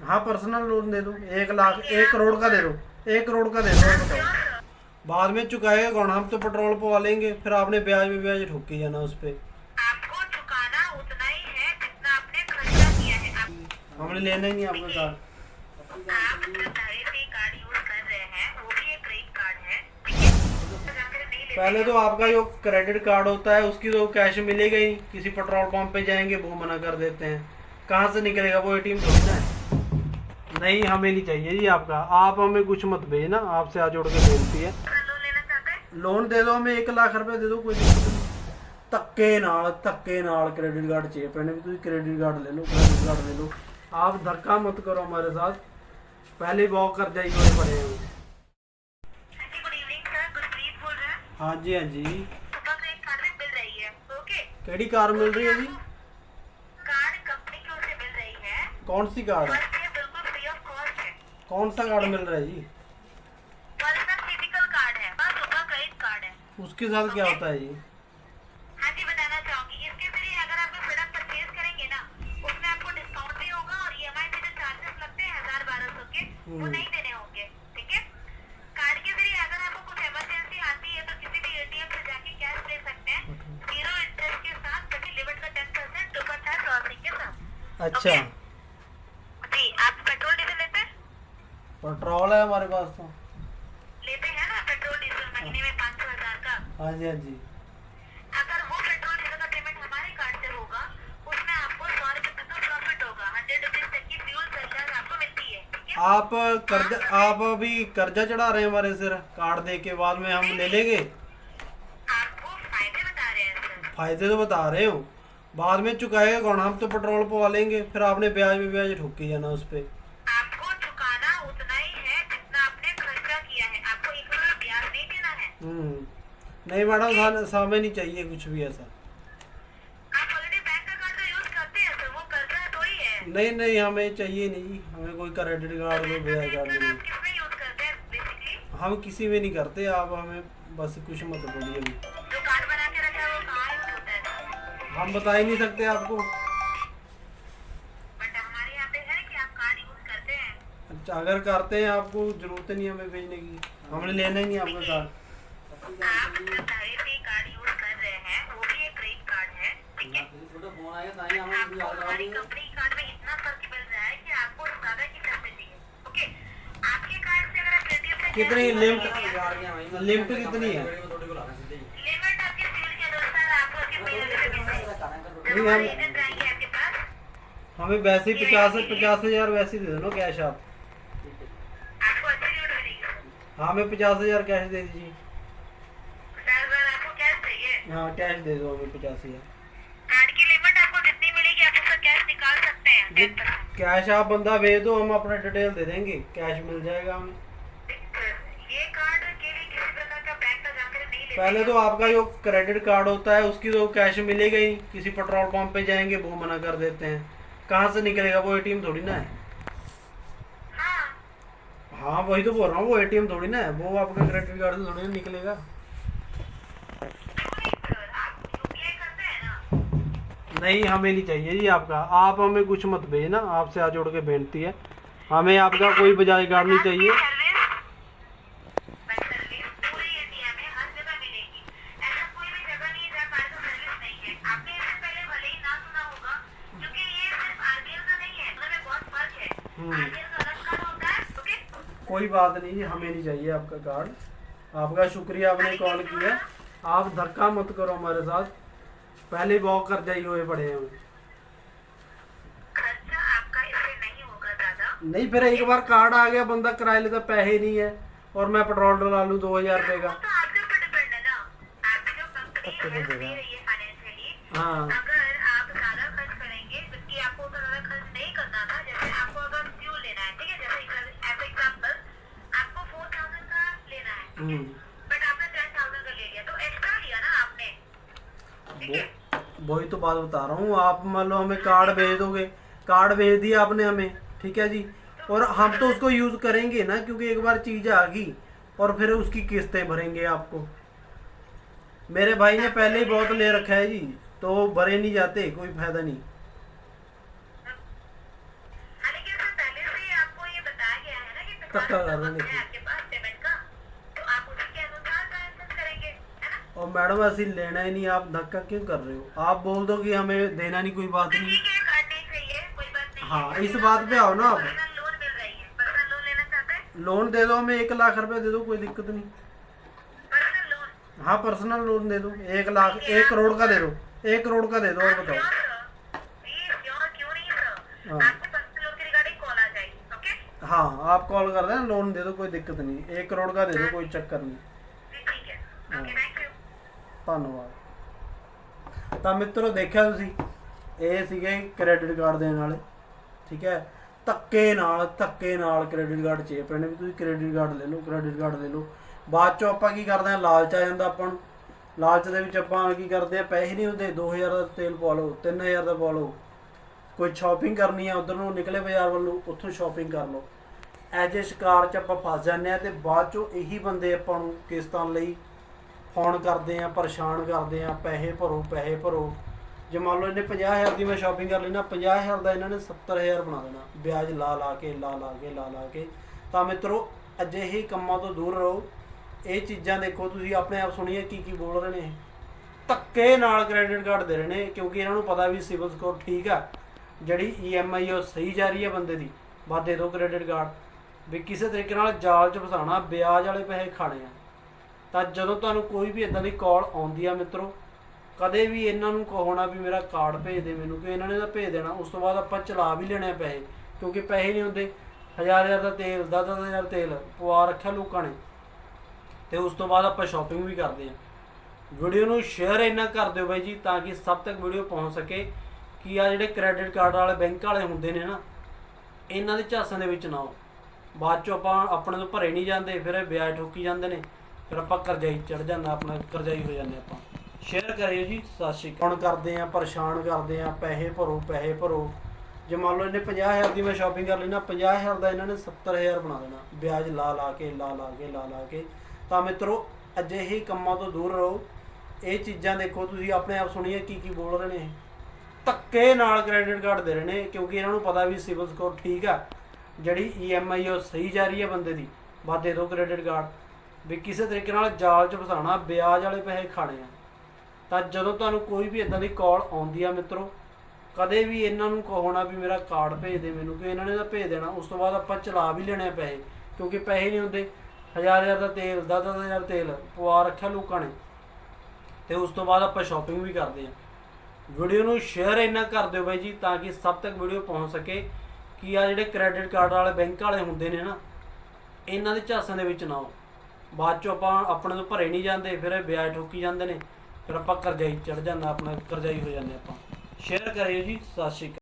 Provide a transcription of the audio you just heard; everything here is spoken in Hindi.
हाँ पर्सनल लोन दे दो। एक लाख एक करोड़ का दे दो। एक करोड़ का दे दो। बताओ बाद में चुकाएगा कौन? हम तो पेट्रोल पवा लेंगे। फिर आपने ब्याज में ब्याज ठोक के जाना उस पर आपको चुकाना उतना ही है जितना आपने खर्चा किया हमने लेना ही नहीं आपका आप कर रहे हैं वो भी एक क्रेडिट कार्ड है। ठीक है जाकर नहीं लेते पहले तो आपका जो क्रेडिट कार्ड होता है उसकी तो कैश मिलेगा ही। किसी पेट्रोल पंप पे जाएँगे वो मना कर देते हैं। कहाँ से निकलेगा? वो एटीएम थोड़ी ना है। नहीं हमें नहीं चाहिए जी आपका आप हमें कुछ मत भेजना आपसे आज जोड़ के बेनती है लोन लेना चाहते हैं ਲੋਨ ਦੇ ਦਿਓ ਹਮੇ 1 ਲੱਖ ਰੁਪਏ ਦੇ ਦਿਓ ਕੋਈ ਦਿੱਕਤ ਨਹੀਂ ਧੱਕੇ ਨਾਲ ਧੱਕੇ ਨਾਲ ਕ੍ਰੈਡਿਟ ਕਾਰਡ चाहिए ਪੈਣੇ ਵੀ ਤੁਸੀਂ ਕ੍ਰੈਡਿਟ ਕਾਰਡ ले लो क्रेडिट कार्ड ले लो आप धक्का मत करो हमारे साथ पहले वॉक कर जाइए हुए पड़े हैं हाँ जी गुड इवनिंग सर गुरप्रीत बोल रहे हैं हाँ जी हाँ जी सुबह क्रेडिट कार्ड में मिल रही है ओके केड़ी कार मिल रही है जी कार्ड कंपनी की ओर से मिल रही है कौन सी कार्ड फर्स्ट कौन सा कार्ड मिल रहा है जी? पर्सनल फ़िज़िकल कार्ड है। बस सुबह क्रेडिट कार्ड है। उसके साथ क्या होता है जी? हाँ जी बताना चाहूँगी। इसके ज़रिए अगर आप प्रोडक्ट परचेज करेंगे ना उसमें आपको डिस्काउंट भी होगा और ईएमआई पे जो चार्जेस लगते हैं हज़ार बारह सौ के वो हम्म। नहीं देने होंगे। ठीक है? कार्ड के ज़रिए अगर आपको कुछ इमरजेंसी आती है तो किसी भी एटीएम से जाके कैश ले सकते हैं। ज़ीरो इंटरेस्ट के साथ बड़ी लिमिट का टेन परसेंट सुपर चार्ज के साथ। अच्छा जी आप पेट्रोल डीजल लेते हैं पेट्रोल है हमारे पास तो। लेते हैं ना पेट्रोल डीजल महीने में पाँच सौ हज़ार का। हाँ जी हाँ जी। अगर वो पेट्रोल डीजल का पेमेंट हमारे कार्ड से होगा उसमें आपको सौ रुपए तक का प्रॉफिट होगा। हंड्रेड रुपीज़ तक की फ्यूल सरचार्ज आपको मिलती है ठीक है? आप कर्जा आप अभी कर्जा चढ़ा रहे हैं हमारे सिर कार्ड दे के बाद में हम ले लेंगे? आपको फ़ायदे बता रहे हैं सर फ़ायदे तो बता रहे हो। बाद में चुकाएगा कौन? हम तो पेट्रोल पवा लेंगे। फिर आपने ब्याज में ब्याज ठोक के जाना उस पर आपको चुकाना उतना ही है जितना आपने खर्चा किया है आपको एक रुपया ब्याज नहीं देना है हम्म नहीं मैडम सामने नहीं चाहिए कुछ भी ऐसा। आप ऑलरेडी बैंक का कार्ड तो यूज़ करते हैं सर वो कर्जा थोड़ी है। नहीं नहीं हमें चाहिए नहीं। हमें कोई क्रेडिट कार्ड कोई ब्याज कार्ड नहीं आप किसमें यूज़ करते हैं बेसिकली हम किसी में नहीं करते आप हमें बस कुछ मत बोलिए। अभी जो कार्ड बना के रखा वो कहाँ यूज़ होता हम बता ही नहीं सकते आपको। बट हमारे यहाँ पे है कि आप कार्ड यूज़ करते हैं। अच्छा अगर करते हैं आपको ज़रूरत नहीं हमें भेजने की। हमने लेना ही नहीं आपका कार्ड आप सरकारी पे कार्ड यूज़ कर रहे हैं वो भी एक क्रेडिट कार्ड है ठीक है? आपको हमारी कंपनी कार्ड में इतना फ़र्क मिल रहा है कि आपको ज़्यादा की पैसे चाहिए ओके? आपके कार्ड से अगर आप एटीएम से कितनी लिमिट लिमिट कितनी है? लिमिट आपके फ्यूल के अनुसार आपको उसके पैसे मिल जाएँगे आपके पास। हमें वैसे ही पचास पचास हज़ार वैसे ही दे दो कैश आप। आपको अच्छी हाँ हमें पचास हज़ार कैश दे दीजिए पचास हज़ार आपको कैश चाहिए हाँ कैश दे दो हमें पचास हज़ार। कार्ड की लिमिट आपको जितनी मिलेगी आप उसका कैश निकाल सकते हैं टेन परसेंट कैश आप बंदा भेज दो हम अपना डिटेल दे देंगे। कैश मिल जाएगा हमें। ये कार्ड के लिए किसी प्रकार का बैंक का जानकारी नहीं लेते पहले तो आपका जो क्रेडिट कार्ड होता है उसकी तो कैश मिलेगा ही। किसी पेट्रोल पंप पे जाएँगे वो मना कर देते हैं। कहाँ से निकलेगा वो एटीएम थोड़ी ना है। हाँ। हाँ वही तो बोल रहा हूँ वो एटीएम थोड़ी ना है। वो आपका क्रेडिट कार्ड से थोड़ी ना निकलेगा। नहीं हमें नहीं चाहिए जी आपका। आप हमें कुछ मत भेजना आपसे आज जोड़ के बेनती है। हमें आपका कोई बजाय कार्ड नहीं चाहिए। कोई हम्म। है ओके कोई बात नहीं जी हमें नहीं चाहिए आपका कार्ड। आपका शुक्रिया आपने कॉल किया। आप धक्का मत करो हमारे साथ। पहले वॉक कर जाइए हुए पड़े हैं। हम। खर्चा आपका इससे नहीं होगा दादा। नहीं फिर एक बार कार्ड आ गया बंदा किराए लेता पैसे नहीं है। और मैं पेट्रोल डला लूँ दो हज़ार रुपये का। तो आपके ऊपर डिपेंड ना। आपकी जो कंपनी हेल्प तो दे देगा। रही है फाइनेंशियली हाँ। अगर आप ज़्यादा खर्च करेंगे जबकि आपको उतना ज़्यादा खर्च नहीं करना था जैसे आपको अगर फ्यूल लेना है ठीक है? जैसे एज एग्ज़ाम्पल आपको फोर थाउज़ेंड का लेना है? हम्म। वो वही तो बात बता रहा हूँ आप मान लो हमें कार्ड भेज दोगे। कार्ड भेज दिया आपने हमें ठीक है जी? और हम तो उसको यूज़ करेंगे ना क्योंकि एक बार चीज़ आ गई और फिर उसकी किस्तें भरेंगे आपको। मेरे भाई ने पहले ही बहुत ले रखा है जी तो भरे नहीं जाते कोई फ़ायदा नहीं। धक्का कर रहे है और मैडम ਅਸੀਂ लेना ही नहीं आप धक्का क्यों कर रहे हो? आप बोल दो कि हमें देना नहीं कोई बात नहीं। है हाँ, इस बात पे आओ ना आप। लोन रही है। हैं? दे दो हमें एक लाख रुपए दे दो कोई दिक्कत नहीं। हाँ पर्सनल लोन दे दो। एक लाख एक करोड़ का दे दो। एक करोड़ का दे दो और बताओ। हाँ। हाँ। आप कॉल कर देना लोन दे दो कोई दिक्कत नहीं। एक करोड़ का दे दो कोई चक्कर नहीं। है। ਧੰਨਵਾਦ। ਤਾਂ ਮਿੱਤਰੋ, ਦੇਖਿਆ ਤੁਸੀਂ, ਇਹ ਸੀਗੇ ਕ੍ਰੈਡਿਟ ਕਾਰਡ ਦੇਣ ਵਾਲੇ, ਠੀਕ ਹੈ? ਧੱਕੇ ਨਾਲ ਧੱਕੇ ਨਾਲ ਕ੍ਰੈਡਿਟ ਕਾਰਡ ਚੇ ਪਏ ਨੇ ਵੀ ਤੁਸੀਂ ਕ੍ਰੈਡਿਟ ਕਾਰਡ ਲੈ ਲਓ ਕ੍ਰੈਡਿਟ ਕਾਰਡ ਲੈ ਲਓ। ਬਾਅਦ ਚੋਂ ਆਪਾਂ ਕੀ ਕਰਦੇ ਹਾਂ? ਲਾਲਚ ਆ ਜਾਂਦਾ ਆਪਾਂ ਨੂੰ। ਲਾਲਚ ਦੇ ਵਿੱਚ ਆਪਾਂ ਕੀ ਕਰਦੇ ਆ ਪੈਸੇ ਨਹੀਂ ਹੁੰਦੇ 2000 ਦਾ ਤੇਲ ਪਵਾ ਲਓ 3000 ਦਾ ਪਵਾ ਲਓ। ਕੋਈ ਸ਼ਾਪਿੰਗ ਕਰਨੀ ਆ, ਉਧਰ ਨੂੰ ਨਿਕਲੇ ਬਾਜ਼ਾਰ ਵੱਲੋਂ, ਉੱਥੋਂ ਸ਼ਾਪਿੰਗ ਕਰ ਲਓ। ਐਜ ਏ ਸ਼ਿਕਾਰ ਚ ਆਪਾਂ ਫਸ ਜਾਂਦੇ ਆ ਤੇ ਬਾਅਦ ਚੋਂ ਇਹੀ ਬੰਦੇ ਆਪਾਂ ਨੂੰ ਕਿਸ਼ਤਾਂ ਲਈ ਫੋਨ ਕਰਦੇ ਆ, ਪਰੇਸ਼ਾਨ ਕਰਦੇ ਆ, ਪੈਸੇ ਭਰੋ ਪੈਸੇ ਭਰੋ। ਜੇ ਮੰਨ ਲਓ ਇਹਨੇ 50000 ਦੀ ਮੈਂ ਸ਼ਾਪਿੰਗ ਕਰ ਲਈ ਨਾ 50000 ਦਾ ਇਹਨਾਂ ਨੇ 70000 ਬਣਾ ਦੇਣਾ। ਵਿਆਜ ਲਾ ਲਾ ਕੇ, ਲਾ ਲਾ ਕੇ, ਲਾ ਲਾ ਕੇ। ਤਾਂ ਮਿੱਤਰੋ, ਅਜਿਹੇ ਕੰਮਾਂ ਤੋਂ ਦੂਰ ਰਹੋ। ਇਹ ਚੀਜ਼ਾਂ ਦੇਖੋ, ਤੁਸੀਂ ਆਪਣੇ ਆਪ ਸੁਣੀਏ, ਕੀ ਕੀ ਬੋਲ ਰਹੇ ਨੇ ਇਹ। ਧੱਕੇ ਨਾਲ ਕ੍ਰੈਡਿਟ ਕਾਰਡ ਦੇ ਰਹੇ ਨੇ, ਕਿਉਂਕਿ ਇਹਨਾਂ ਨੂੰ ਪਤਾ ਵੀ ਸਿਵਲ ਸਕੋਰ ਠੀਕ ਆ। ਜਿਹੜੀ ਈਐਮਆਈ ਉਹ ਸਹੀ ਜਾ ਰਹੀ ਹੈ ਬੰਦੇ ਦੀ। ਬਸ ਦੇ ਦਿਓ ਕ੍ਰੈਡਿਟ ਕਾਰਡ ਵੀ ਕਿਸੇ ਤਰੀਕੇ ਨਾਲ ਜਾਲ 'ਚ ਫਸਾਣਾ ਵਿਆਜ ਵਾਲੇ ਪੈਸੇ ਖਾਣੇ ਆ। ਤਾਂ ਜਦੋਂ ਤੁਹਾਨੂੰ ਕੋਈ ਵੀ ਇਦਾਂ ਦੀ ਕਾਲ ਆਉਂਦੀ ਆ ਮਿੱਤਰੋ, ਕਦੇ ਵੀ ਇਹਨਾਂ ਨੂੰ ਕਹੋ ਵੀ ਮੇਰਾ ਕਾਰਡ ਭੇਜ ਦੇ ਮੈਨੂੰ, ਕਿ ਇਹਨਾਂ ਨੇ ਤਾਂ ਭੇਜ ਦੇਣਾ, ਉਸ ਤੋਂ ਬਾਅਦ ਆਪਾਂ ਚਲਾ ਵੀ ਲੈਣੇ ਆ ਪੈਸੇ, ਕਿਉਂਕਿ ਪੈਸੇ ਨਹੀਂ ਹੁੰਦੇ। ਹਜ਼ਾਰ ਹਜ਼ਾਰ ਦਾ ਤੇਲ, ਦਸ ਦਸ ਹਜ਼ਾਰ ਤੇਲ ਪਵਾ ਰੱਖਿਆ ਲੋਕਾਂ ਨੇ। ਤੇ ਉਸ ਤੋਂ ਬਾਅਦ ਆਪਾਂ ਸ਼ਾਪਿੰਗ ਵੀ ਕਰਦੇ ਆ। ਵੀਡੀਓ ਨੂੰ ਸ਼ੇਅਰ ਇੰਨਾ ਕਰ ਦਿਓ ਬਾਈ ਜੀ, ਤਾਂ ਕਿ ਸਭ ਤੱਕ ਵੀਡੀਓ ਪਹੁੰਚ ਸਕੇ ਕਿ ਆ ਜਿਹੜੇ ਕ੍ਰੈਡਿਟ ਕਾਰਡ ਵਾਲੇ ਬੈਂਕ ਵਾਲੇ ਹੁੰਦੇ ਨੇ ਨਾ, ਇਹਨਾਂ ਦੇ ਝਾਂਸਾਂ ਦੇ ਵਿੱਚ ਨਾ ਆਓ। ਬਾਅਦ ਚੋਂ ਆਪਾਂ ਆਪਣੇ ਤੋਂ ਭਰੇ ਨਹੀਂ ਜਾਂਦੇ, ਫਿਰ ਵਿਆਜ ਠੋਕੀ ਜਾਂਦੇ ਨੇ। ਫਿਰ ਆਪਾਂ ਕਰਜ਼ਾਈ ਚੜ ਜਾਂਦਾ, ਆਪਣਾ ਕਰਜ਼ਾਈ ਹੋ ਜਾਂਦੇ ਆਪਾਂ। ਸ਼ੇਅਰ ਕਰਿਓ ਜੀ, ਸਤਿ ਸ਼੍ਰੀ ਅਕਾਲ। ਹੁਣ ਕਰਦੇ ਆ ਪਰੇਸ਼ਾਨ ਕਰਦੇ ਆ ਪੈਸੇ ਭਰੋ ਪੈਸੇ ਭਰੋ। ਜੇ ਮੰਨ ਲਓ ਇਹਨੇ 50000 ਦੀ ਮੈਂ ਸ਼ਾਪਿੰਗ ਕਰ ਲਈ ਨਾ 50000 ਦਾ ਇਹਨਾਂ ਨੇ 70000 ਬਣਾ ਦੇਣਾ। ਵਿਆਜ ਲਾ ਲਾ ਕੇ, ਲਾ ਲਾ ਕੇ, ਲਾ ਲਾ ਕੇ। ਤਾਂ ਮਿੱਤਰੋ, ਅਜਿਹੇ ਕੰਮਾਂ ਤੋਂ ਦੂਰ ਰਹੋ। ਇਹ ਚੀਜ਼ਾਂ ਦੇਖੋ, ਤੁਸੀਂ ਆਪਣੇ ਆਪ ਸੁਣੀਏ, ਕੀ ਕੀ ਬੋਲ ਰਹੇ ਨੇ ਇਹ। ਧੱਕੇ ਨਾਲ ਕ੍ਰੈਡਿਟ ਕਾਰਡ ਦੇ ਰਹੇ ਨੇ, ਕਿਉਂਕਿ ਇਹਨਾਂ ਨੂੰ ਪਤਾ ਵੀ ਸਿਵਲ ਸਕੋਰ ਠੀਕ ਆ। ਜਿਹੜੀ ਈਐਮਆਈ ਉਹ ਸਹੀ ਜਾ ਰਹੀ ਹੈ ਬੰਦੇ ਦੀ। ਬਸ ਦੇ ਦਿਓ ਕ੍ਰੈਡਿਟ ਕਾਰਡ ਵੀ ਕਿਸੇ ਤਰੀਕੇ ਨਾਲ ਜਾਲ 'ਚ ਫਸਾਣਾ ਵਿਆਜ ਵਾਲੇ ਪੈਸੇ ਖਾਣੇ ਆ। ਤਾਂ ਜਦੋਂ ਤੁਹਾਨੂੰ ਕੋਈ ਵੀ ਇਦਾਂ ਦੀ ਕਾਲ ਆਉਂਦੀ ਆ ਮਿੱਤਰੋ, ਕਦੇ ਵੀ ਇਹਨਾਂ ਨੂੰ ਕਹੋ ਨਾ ਵੀ ਮੇਰਾ ਕਾਰਡ ਭੇਜ ਦੇ ਮੈਨੂੰ, ਕਿ ਇਹਨਾਂ ਨੇ ਤਾਂ ਭੇਜ ਦੇਣਾ, ਉਸ ਤੋਂ ਬਾਅਦ ਆਪਾਂ ਚਲਾ ਵੀ ਲੈਣੇ ਆ ਪੈਸੇ, ਕਿਉਂਕਿ ਪੈਸੇ ਨਹੀਂ ਹੁੰਦੇ। ਹਜ਼ਾਰ ਹਜ਼ਾਰ ਦਾ ਤੇਲ, ਦਸ ਦਸ ਹਜ਼ਾਰ ਤੇਲ ਪਵਾ ਰੱਖਿਆ ਲੋਕਾਂ ਨੇ। ਤੇ ਉਸ ਤੋਂ ਬਾਅਦ ਆਪਾਂ ਸ਼ਾਪਿੰਗ ਵੀ ਕਰਦੇ ਆ। ਵੀਡੀਓ ਨੂੰ ਸ਼ੇਅਰ ਇੰਨਾ ਕਰ ਦਿਓ ਬਾਈ ਜੀ, ਤਾਂ ਕਿ ਸਭ ਤੱਕ ਵੀਡੀਓ ਪਹੁੰਚ ਸਕੇ ਕਿ ਆ ਜਿਹੜੇ ਕ੍ਰੈਡਿਟ ਕਾਰਡ ਵਾਲੇ ਬੈਂਕ ਵਾਲੇ ਹੁੰਦੇ ਨੇ ਨਾ ਇਹਨਾਂ ਦੇ ਝਾਂਸਾਂ ਦੇ ਵਿੱਚ ਨਾ ਹੋ ਬਾਅਦ ਚੋਂ ਆਪਾਂ ਆਪਣੇ ਤੋਂ ਭਰੇ ਨਹੀਂ ਜਾਂਦੇ, ਫਿਰ ਇਹ ਵਿਆਜ ਠੋਕੀ ਜਾਂਦੇ ਨੇ, ਫਿਰ ਆਪਾਂ ਕਰਜ਼ਾਈ ਚੜ ਜਾਂਦਾ, ਆਪਣਾ ਕਰਜ਼ਾਈ ਹੋ ਜਾਂਦੇ ਆਪਾਂ। ਸ਼ੇਅਰ ਕਰਿਓ ਜੀ, ਸਤਿ ਸ਼੍ਰੀ ਅਕਾਲ।